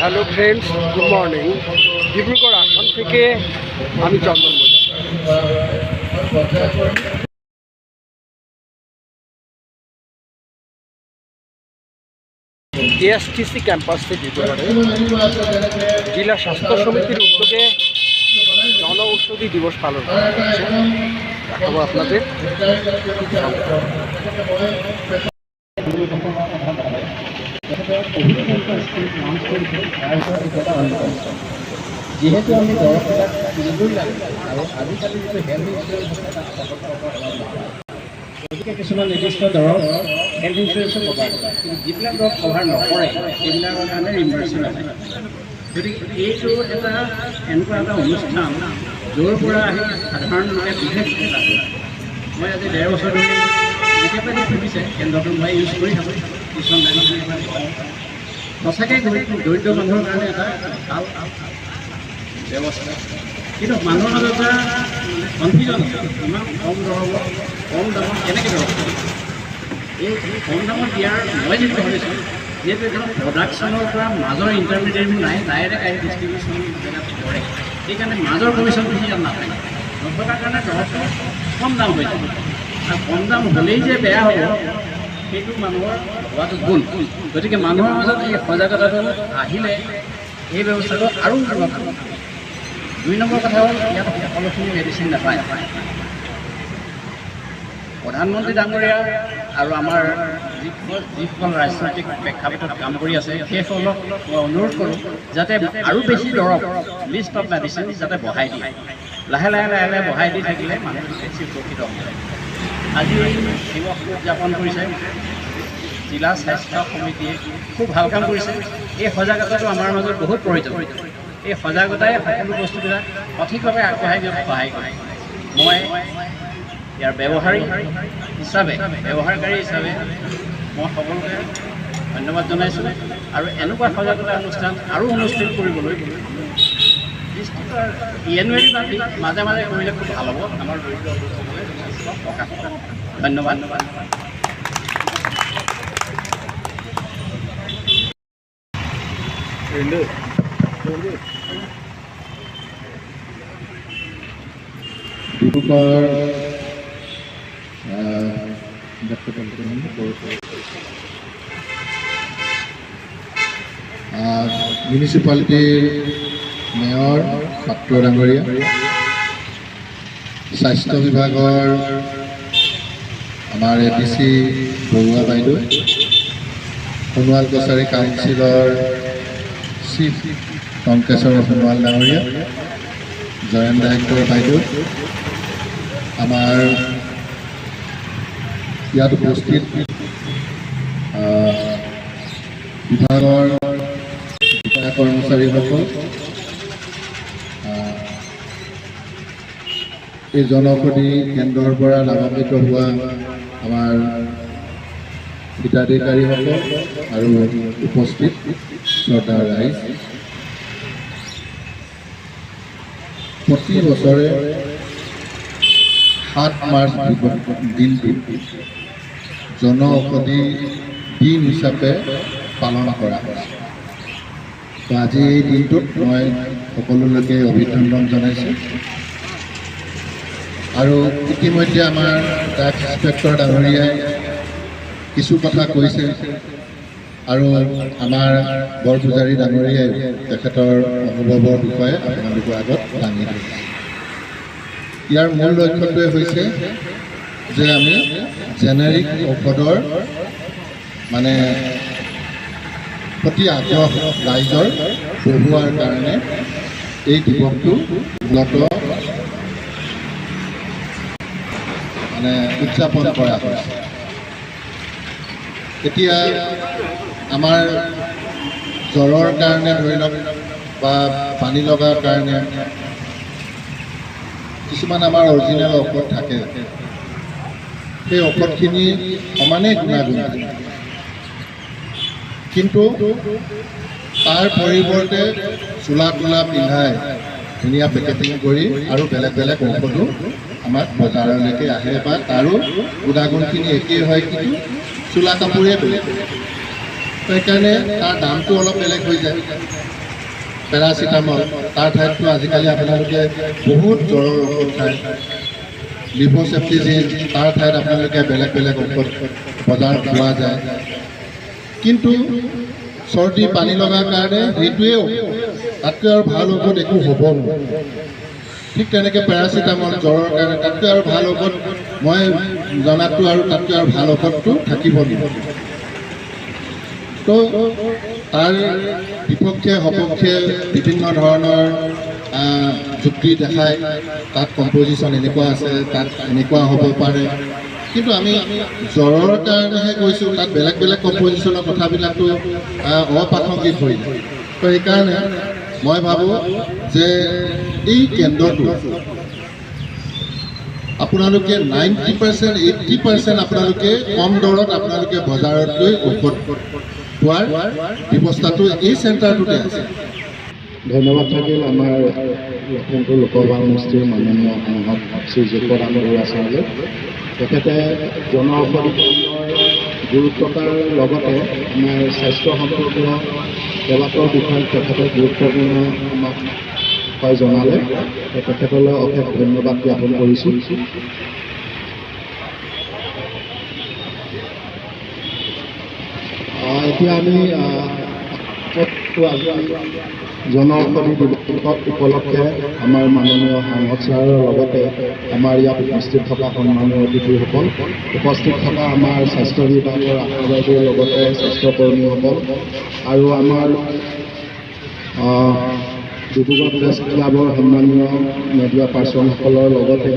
Hello friends, good morning. Dibrugarh আসন থেকে আমি চন্দন এএসটিসি ক্যাম্পাস থেকে জেলা স্বাস্থ্য সমিতির উদ্যোগে জন ঔষধি দিবস পালন করা হচ্ছে দেখাবো আপনাদের। যিহেতু আমি লাগে। গতিকে কিছুমান নিৰ্দিষ্ট দৰৱ হেল্থ ইঞ্চুৰেঞ্চো কভাৰ কৰে কিন্তু যিবিলাক দৰৱ কভাৰ নকৰে সেইবিলাকৰ কাৰণে ৰিম্বাৰ্চন আছে গতিকে এইটো এটা এনেকুৱা এটা অনুষ্ঠান য'ৰ পৰা আহি সাধাৰণ লোকে বিশেষ এটা কৰে। মই আজি ডেৰ বছৰ ধৰি যেতিয়া পাই সুধিছে কেন্দ্ৰটো মই ইউজ কৰি থাকোঁ কিছুমান সঁচাকৈ দৰিদ্ৰ মানুহৰ কাৰণে এটা ভাল ব্যৱস্থা। কিন্তু মানুহৰ মাজত এটা কনফিউজন ইমান কম দৰৱ কম দামত কেনেকৈ দিব? এই কম দামত দিয়াৰ মই যিটো ভাবিছোঁ যিহেতু এখন প্ৰডাকশ্যনৰ পৰা মাজৰ ইণ্টাৰমিডিয়েট নাই ডাইৰেক্ট আহি ডিষ্ট্ৰিবিউশ্যন জেগাত পৰে। সেইকাৰণে মাজৰ কমিশ্যন বেছি দাম নাথাকে। নথকাৰ কাৰণে দৰৱটো কম দাম হৈ যায়। আৰু কম দাম হ'লেই যে বেয়া হ'ব সেইটো মানুহৰ হোৱাটো ভুল। গতিকে মানুহৰ মাজত এই সজাগতাটো আহিলে এই ব্যৱস্থাটো আৰু হ'ব। দুই নম্বৰ কথা হ'ল ইয়াত সকলোখিনি মেডিচিন নাপায়। প্ৰধানমন্ত্ৰী ডাঙৰীয়া আৰু আমাৰ যিসকল ৰাজনৈতিক প্ৰেক্ষাপটত কাম কৰি আছে সেইসকলক মই অনুৰোধ কৰোঁ যাতে আৰু বেছি দৰৱ লিষ্ট অফ মেডিচিন যাতে বঢ়াই দিয়ে। লাহে লাহে লাহে লাহে বঢ়াই দি থাকিলে মানুহটো বেছি উপকৃত হ'ব। আজি দিৱস উদযাপন কৰিছে। জিলা স্বাস্থ্য সমিতিয়ে খুব ভাল কাম কৰিছে। এই সজাগতাটো আমাৰ মাজত বহুত প্ৰয়োজন। এই সজাগতাই সকলো বস্তুবিলাক সঠিকভাৱে আগবঢ়াই দিয়াত সহায় কৰে মই ইয়াৰ ব্যৱহাৰী হিচাপে ব্যৱহাৰকাৰী হিচাপে মই সকলোকে ধন্যবাদ জনাইছোঁ আৰু এনেকুৱা সজাগতা অনুষ্ঠান আৰু অনুষ্ঠিত কৰিবলৈ ডিষ্ট্ৰিক্টৰ দি মাজে মাজে কৰিলে খুব ভাল হ'ব। আমাৰ দৰিদ্ৰ ধন্যবাদ ডিব্ৰুগড় আহ, ডক্টৰ পল্টন বড়ো। আহ, মিউনিচিপালিটিৰ মেয়ৰ পাত্ৰ ডাঙৰীয়া স্বাস্থ্য বিভাগৰ আমাৰ এ ডি চি বৰুৱা বাইদেউ সোণোৱাল কছাৰী কাউন্সিলৰ চিফ টংকেশ্বৰ সোণোৱাল ডাঙৰীয়া জয়ন্ত ডাইৰেক্টৰ বাইদেউ। আমাৰ ইয়াত উপস্থিত বিভাগৰ বিষয়া কৰ্মচাৰীসকল এই জনঔষধি কেন্দ্ৰৰ পৰা লাভান্বিত হোৱা আমাৰ হিতাধিকাৰীসকল আৰু উপস্থিত শ্ৰদ্ধাৰ ৰাইজ। প্ৰতি বছৰে সাত মাৰ্চ দিনটো জন ঔষধি দিন হিচাপে পালন কৰা হয়। আজি এই দিনটোত মই সকলোলৈকে অভিনন্দন জনাইছোঁ। আৰু ইতিমধ্যে আমাৰ ড্ৰাগছ ইনস্পেক্টৰ ডাঙৰীয়াই কিছু কথা কৈছে আৰু আমাৰ বৰ পূজাৰী ডাঙৰীয়াই তেখেতৰ অনুভৱৰ বিষয়ে আপোনালোকৰ আগত দাঙি ধৰিছে ইয়াৰ মূল লক্ষ্যটোৱে হৈছে যে আমি জেনেৰিক ঔষধৰ মানে প্ৰতি আগ্ৰহ ৰাইজৰ বঢ়োৱাৰ কাৰণে এই দিৱসটো মূলত মানে উদযাপন কৰা হৈছে এতিয়া আমাৰ জ্বৰৰ কাৰণে ধৰি লওক বা পানী লগাৰ কাৰণে কিছুমান আমাৰ অৰিজিনেল ঔষধ থাকে। সেই ঔষধখিনি সমানেই গুণাগুণ। কিন্তু তাৰ পৰিৱৰ্তে চোলা তোলা পিন্ধাই ধুনীয়া পেকেটিং কৰি আৰু বেলেগ বেলেগ ঔষধো আমাক বজাৰলৈকে আহে বা তাৰো গুণাগুণখিনি একেই হয় কিন্তু চোলা কাপোৰে বেলেগ সেইকাৰণে তাৰ দামটো অলপ বেলেগ হৈ যায়। পেৰাচিটামল তাৰ ঠাইততো আজিকালি আপোনালোকে বহুত জ্বৰৰ ঔষধ খায়। লিভোচেপ্টিজিন তাৰ ঠাইত আপোনালোকে বেলেগ বেলেগ ঔষধ বজাৰত পোৱা যায়। কিন্তু চৰ্দি পানী লগাৰ কাৰণে সেইটোৱে ঔষধ তাতকৈ আৰু ভাল ঔষধ একো হ'ব নোৱাৰে। ঠিক তেনেকৈ পেৰাচিটামল জ্বৰৰ কাৰণে তাতকৈ আৰু ভাল ঔষধ মই জনাতটো আৰু তাতকৈ আৰু ভাল ঔষধটো থাকিব তো তাৰ বিপক্ষে সপক্ষে বিভিন্ন ধৰণৰ যুক্তি দেখায়। তাত কম্পজিশ্যন এনেকুৱা আছে তাত এনেকুৱা হ'ব পাৰে। কিন্তু আমি জ্বৰৰ কাৰণেহে কৈছোঁ তাত বেলেগ বেলেগ কম্পজিশ্যনৰ কথাবিলাকতো অপ্ৰাসংগিক হৈ তো সেইকাৰণে মই ভাবোঁ যে এই কেন্দ্ৰটো আপোনালোকে নাইণ্টি পাৰ্চেণ্ট এইট্টি পাৰ্চেণ্ট আপোনালোকে কম দৰত আপোনালোকে বজাৰত গৈ ঔষধ পোৱাৰ ব্যৱস্থাটো এই চেণ্টাৰটোতে আছে। ধন্যবাদ থাকিল আমাৰ লখিমপুৰ লোকসভা সমষ্টিৰ মাননীয় সাংসদ শ্ৰী যোগদান বৰুৱা ছাৰলৈ তেখেতে জন ঔষধি কেন্দ্ৰৰ গুৰুত্বতাৰ লগতে আমাৰ স্বাস্থ্য সম্পৰ্কীয় কেইবাটাও বিষয়ত তেখেতে গুৰুত্বপূৰ্ণ আমাক হয় জনালে। তেখেতলৈ অশেষ ধন্যবাদ জ্ঞাপন কৰিছোঁ। এতিয়া আমি আহ, ক'তো আজি জন ঔষধি দিৱস উপলক্ষে আমাৰ মাননীয় সাংসদ ছাৰৰ লগতে আমাৰ ইয়াত উপস্থিত থকা সন্মানীয় অতিথিসকল উপস্থিত থকা আমাৰ স্বাস্থ্য বিভাগৰ আশা বাইদেউৰ লগতে স্বাস্থ্যকৰ্মীসকল আৰু আমাৰ ডিব্ৰুগড় প্ৰেছ ক্লাবৰ সন্মানীয় মিডিয়া পাৰ্চনসকলৰ লগতে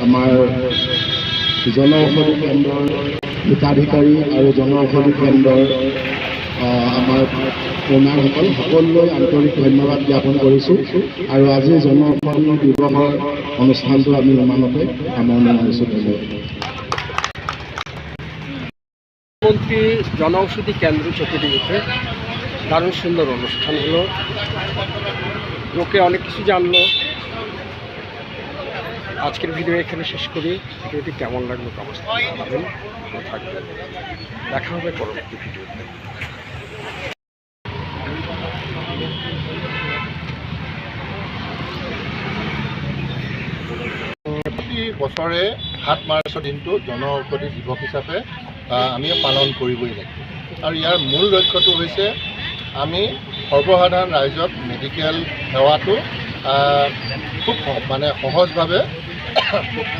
আমাৰ জন ঔষধি কেন্দ্ৰৰ হিতাধিকাৰী আৰু জন ঔষধি কেন্দ্ৰৰ আমাৰ প্ৰমাণসকল সকলোলৈ আন্তৰিক ধন্যবাদ জ্ঞাপন কৰিছোঁ। আৰু আজি জন ঔষধি দিৱসৰ অনুষ্ঠানটো আমি ইমানতে সামৰণি মাৰিছোঁ ধন্যবাদ। মন্ত্রী জনঔষধি কেন্দ্র চতুর্দিকে দারুণ সুন্দর অনুষ্ঠান হলো। লোকে অনেক কিছু জানলো। আজকের ভিডিও এখানে শেষ করি। ভিডিওটি কেমন লাগল কমেন্ট থাকবেন। দেখা হবে পরবর্তী ভিডিওতে। বছৰে সাত মাৰ্চৰ দিনটো জন ঔষধি দিৱস হিচাপে আমি পালন কৰিবই লাগিব। আৰু ইয়াৰ মূল লক্ষ্যটো হৈছে আমি সৰ্বসাধাৰণ ৰাইজক মেডিকেল সেৱাটো খুব মানে সহজভাৱে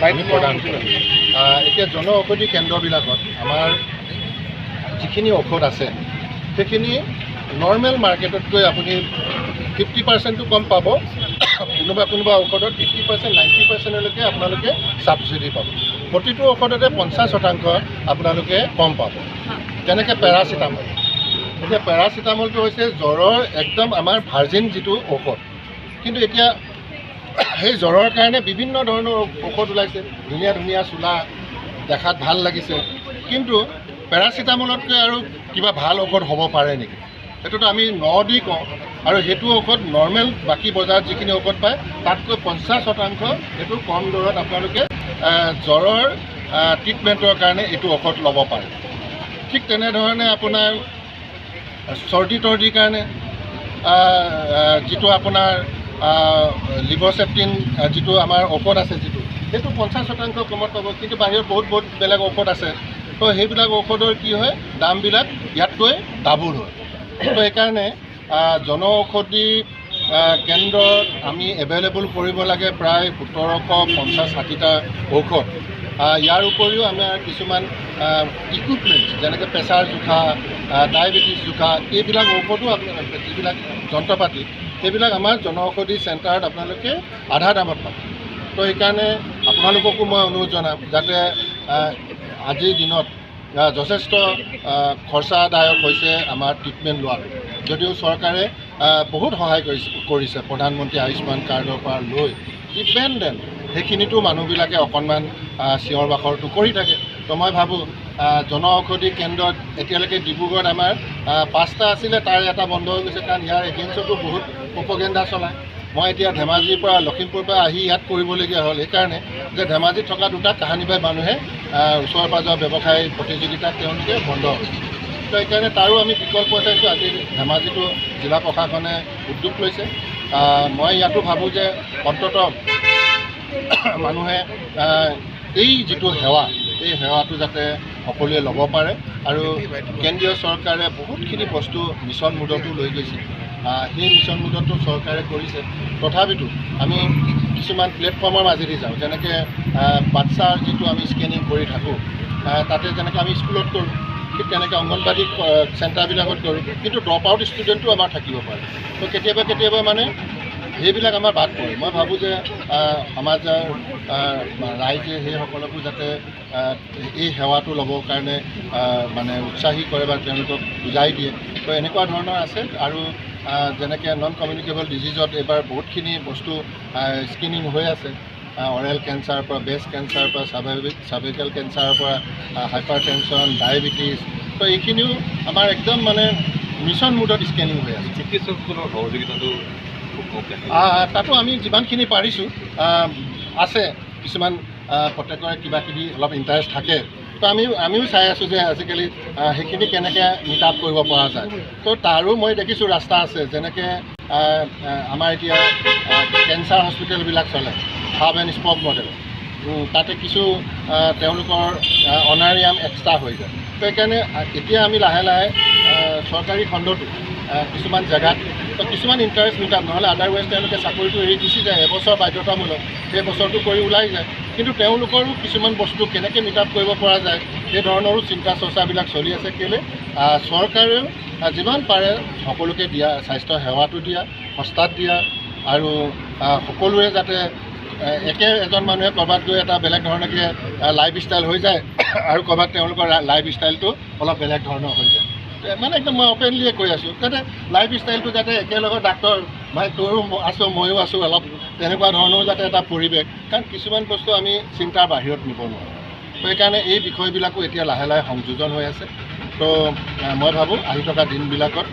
আমি প্ৰদান কৰোঁ। আহ, এতিয়া জন ঔষধি কেন্দ্ৰবিলাকত আমাৰ যিখিনি ঔষধ আছে সেইখিনি নৰ্মেল মাৰ্কেটতকৈ আপুনি ফিফটি পাৰ্চেণ্টটো কম পাব। কোনোবা কোনোবা ঔষধত ফিফটি পাৰ্চেণ্ট নাইণ্টি পাৰ্চেণ্টলৈকে আপোনালোকে ছাবচিডি পাব। প্ৰতিটো ঔষধতে পঞ্চাছ শতাংশ আপোনালোকে কম পাব। যেনেকৈ পেৰাচিটামল এতিয়া পেৰাচিটামলটো হৈছে জ্বৰৰ একদম আমাৰ ভাৰ্জিন যিটো ঔষধ। কিন্তু এতিয়া সেই জ্বৰৰ কাৰণে বিভিন্ন ধৰণৰ ঔষধ ওলাইছে। ধুনীয়া ধুনীয়া চোলা দেখাত ভাল লাগিছে। কিন্তু পেৰাচিটামলতকৈ আৰু কিবা ভাল ঔষধ হ'ব পাৰে নেকি? সেইটোতো আমি ন দি কওঁ। আৰু সেইটো ঔষধ নৰ্মেল বাকী বজাৰত যিখিনি ঔষধ পায় তাতকৈ পঞ্চাছ শতাংশ সেইটো কম দৰত আপোনালোকে জ্বৰৰ ট্ৰিটমেণ্টৰ কাৰণে এইটো ঔষধ ল'ব পাৰে। ঠিক তেনেধৰণে আপোনাৰ চৰ্দি তৰ্দিৰ কাৰণে যিটো আপোনাৰ লিভোচেপ্টিন যিটো আমাৰ ঔষধ আছে যিটো সেইটো পঞ্চাছ শতাংশ কমত পাব। কিন্তু বাহিৰত বহুত বহুত বেলেগ ঔষধ আছে। তো সেইবিলাক ঔষধৰ কি হয় দামবিলাক ইয়াতকৈ ডাবুল হয়। তো সেইকাৰণে আহ, জন ঔষধি আহ, কেন্দ্ৰত আমি এভেইলেবল কৰিব লাগে প্ৰায় সোতৰশ পঞ্চাছ ষাঠিটা ঔষধ। ইয়াৰ উপৰিও আমাৰ কিছুমান ইকুইপমেণ্টছ যেনেকৈ প্ৰেছাৰ জোখা ডায়েবেটিছ জোখা এইবিলাক ঔষধো আপোনাৰ যিবিলাক যন্ত্ৰ পাতি সেইবিলাক আমাৰ জনঔষধি চেণ্টাৰত আপোনালোকে আধা দামত পাব। তো সেইকাৰণে আপোনালোককো মই অনুৰোধ জনাম যাতে আজিৰ দিনত যথেষ্ট খৰচাদায়ক হৈছে আমাৰ ট্ৰিটমেণ্ট লোৱাটো। যদিও চৰকাৰে বহুত সহায় কৰিছে প্ৰধানমন্ত্ৰী আয়ুষ্মান কাৰ্ডৰ পৰা লৈ। ডিপেণ্ডেণ্ট সেইখিনিতো মানুহবিলাকে অকণমান চিঞৰ বাখৰটো কৰি থাকে। তো মই ভাবোঁ জন ঔষধি কেন্দ্ৰত এতিয়ালৈকে ডিব্ৰুগড়ত আমাৰ পাঁচটা আছিলে তাৰে এটা বন্ধ হৈ গৈছে কাৰণ ইয়াৰ এগেইনষ্টতো বহুত প্ৰপগেণ্ডা চলায়। মই এতিয়া ধেমাজিৰ পৰা লখিমপুৰৰ পৰা আহি ইয়াত কৰিবলগীয়া হ'ল। সেইকাৰণে যে ধেমাজিত থকা দুটা কাহানিবাই মানুহে ওচৰে পাঁজৰৰ ব্যৱসায় প্ৰতিযোগিতাত তেওঁলোকে বন্ধ হৈছে। সেইকাৰণে তাৰো আমি বিকল্প চাইছোঁ আজি ধেমাজিটো জিলা প্ৰশাসনে উদ্যোগ লৈছে। মই ইয়াতো ভাবোঁ যে অন্ততঃ মানুহে এই যিটো সেৱা এই সেৱাটো যাতে সকলোৱে ল'ব পাৰে আৰু কেন্দ্ৰীয় চৰকাৰে বহুতখিনি বস্তু মিছন মোডতো লৈ গৈছে। সেই মিছন মোডতো চৰকাৰে কৰিছে। তথাপিতো আমি কিছুমান প্লেটফৰ্মৰ মাজেদি যাওঁ যেনেকৈ বাচ্ছাৰ যিটো আমি স্কেনিং কৰি থাকোঁ তাতে যেনেকৈ আমি স্কুলত কৰোঁ ঠিক তেনেকৈ অংগনবাদী চেণ্টাৰবিলাকত কৰোঁ কিন্তু ড্ৰপ আউট ষ্টুডেণ্টো আমাৰ থাকিব পাৰে। তো কেতিয়াবা কেতিয়াবা মানে সেইবিলাক আমাৰ বাদ পৰে। মই ভাবোঁ যে সমাজৰ ৰাইজে সেইসকলকো যাতে এই সেৱাটো ল'বৰ কাৰণে মানে উৎসাহী কৰে বা তেওঁলোকক বুজাই দিয়ে। তো এনেকুৱা ধৰণৰ আছে আৰু যেনেকৈ নন কমিউনিকেবল ডিজিজত এইবাৰ বহুতখিনি বস্তু স্ক্ৰিনিং হৈ আছে। অৰেল কেঞ্চাৰৰ পৰা ব্ৰেষ্ট কেঞ্চাৰৰ পৰা চাৰ্ভাইভিক চাৰ্ভাইকেল কেঞ্চাৰৰ পৰা হাইপাৰ টেনশ্যন ডায়েবেটিছ তো এইখিনিও আমাৰ একদম মানে মিছন মুডত স্কেনিং হৈ আছে। চিকিৎসকসকলৰ সহযোগিতাটো তাতো আমি যিমানখিনি পাৰিছোঁ আছে কিছুমান প্ৰত্যেকৰে কিবা কিবি অলপ ইণ্টাৰেষ্ট থাকে। তো আমি আমিও চাই আছোঁ যে আজিকালি সেইখিনি কেনেকৈ মিট আপ কৰিব পৰা যায়। তো তাৰো মই দেখিছোঁ ৰাস্তা আছে যেনেকৈ আমাৰ এতিয়া কেঞ্চাৰ হস্পিটেলবিলাক চলে হাব এণ্ড স্পক মডেল তাতে কিছু তেওঁলোকৰ অনাৰিয়াম এক্সট্ৰা হৈ যায়। সেইকাৰণে এতিয়া আমি লাহে লাহে চৰকাৰী খণ্ডটো কিছুমান জেগাত কিছুমান ইণ্টাৰেষ্ট মিটাপ নহ'লে আদাৰৱাইজ তেওঁলোকে চাকৰিটো এৰি গুচি যায় এবছৰ বাধ্যতামূলক সেই বছৰটো কৰি ওলাই যায়। কিন্তু তেওঁলোকৰো কিছুমান বস্তু কেনেকৈ মিটাপ কৰিব পৰা যায় সেই ধৰণৰো চিন্তা চৰ্চাবিলাক চলি আছে। কেলৈ? চৰকাৰেও যিমান পাৰে সকলোকে দিয়া স্বাস্থ্য সেৱাটো দিয়া সস্তাত দিয়া আৰু সকলোৱে যাতে একে এজন মানুহে ক'ৰবাত গৈ এটা বেলেগ ধৰণেকৈ লাইফ ষ্টাইল হৈ যায়। আৰু ক'ৰবাত তেওঁলোকৰ লাইফ ষ্টাইলটো অলপ বেলেগ ধৰণৰ হৈ যায়। মানে একদম মই অপেনলিয়ে কৈ আছোঁ। যাতে লাইফ ষ্টাইলটো যাতে একেলগে ডাক্তৰ মানে তয়ো আছোঁ ময়ো আছোঁ অলপ তেনেকুৱা ধৰণৰো যাতে এটা পৰিৱেশ। কাৰণ কিছুমান বস্তু আমি চিন্তাৰ বাহিৰত নিব নোৱাৰোঁ। সেইকাৰণে এই বিষয়বিলাকো এতিয়া লাহে লাহে সংযোজন হৈ আছে। তো মই ভাবোঁ আহি থকা দিনবিলাকত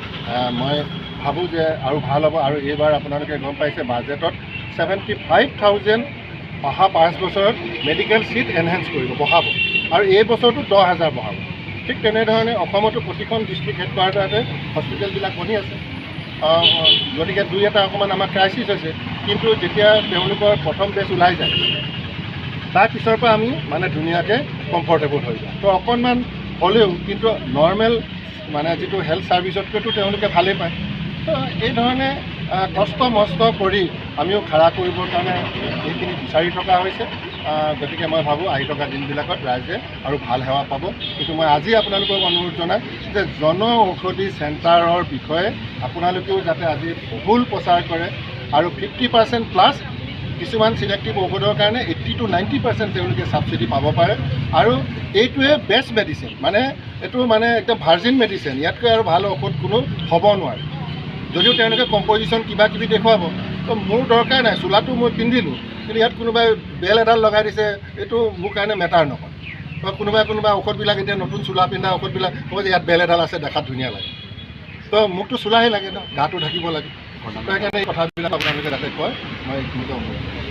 মই ভাবোঁ যে আৰু ভাল হ'ব। আৰু এইবাৰ আপোনালোকে গম পাইছে বাজেটত ছেভেণ্টি ফাইভ থাউজেণ্ড অহা পাঁচ বছৰত মেডিকেল ছিট এনহেঞ্চ কৰিব বঢ়াব। আৰু এই বছৰটো দহ হাজাৰ বঢ়াব। ঠিক তেনেধৰণে অসমতো প্ৰতিখন ডিষ্ট্ৰিক্ট হেডকোৱাৰ্টাৰতে হস্পিটেলবিলাক বনি আছে। গতিকে দুই এটা অকণমান আমাৰ ক্ৰাইচিছ হৈছে। কিন্তু যেতিয়া তেওঁলোকৰ প্ৰথম বেচ ওলাই যায় তাৰ পিছৰ পৰা আমি মানে ধুনীয়াকৈ কমফৰ্টেবল হৈ যাওঁ। তো অকণমান হ'লেও কিন্তু নৰ্মেল মানে যিটো হেল্থ ছাৰ্ভিছতকৈতো তেওঁলোকে ভালেই পায়। তো এই ধৰণে আহ, কষ্ট মষ্ট কৰি আমিও খাৰা কৰিবৰ কাৰণে এইখিনি বিচাৰি থকা হৈছে। গতিকে মই ভাবোঁ আহি থকা দিনবিলাকত ৰাইজে আৰু ভাল সেৱা পাব। কিন্তু মই আজি আপোনালোকক অনুৰোধ জনাই যে জন ঔষধি চেণ্টাৰৰ বিষয়ে আপোনালোকেও যাতে আজি বহুল প্ৰচাৰ কৰে আৰু ফিফটি পাৰ্চেণ্ট প্লাছ কিছুমান চিলেক্টিভ ঔষধৰ কাৰণে এইট্টি টু নাইণ্টি পাৰ্চেণ্ট তেওঁলোকে ছাবচিডি পাব পাৰে। আৰু এইটোৱে বেষ্ট মেডিচিন মানে এইটো মানে একদম ভাৰ্জিন মেডিচিন ইয়াতকৈ আৰু ভাল ঔষধ কোনো হ'ব নোৱাৰে। যদিও তেওঁলোকে কম্পজিশ্যন কিবা কিবি দেখুৱাব তো মোৰ দৰকাৰ নাই চোলাটো মই পিন্ধিলোঁ কিন্তু ইয়াত কোনোবাই বেল এডাল লগাই দিছে এইটো মোৰ কাৰণে মেটাৰ নকৰে। বা কোনোবাই কোনোবাই ঔষধবিলাক এতিয়া নতুন চোলা পিন্ধা ঔষধবিলাক ক'ব যে ইয়াত বেল এডাল আছে দেখাত ধুনীয়া লাগে। তো মোকতো চোলাহে লাগে ন গাটো ঢাকিব লাগে। তো সেইকাৰণে এই কথাবিলাক আপোনালোকে যাতে কয় মই এইখিনিতে অনুৰোধ কৰিছোঁ।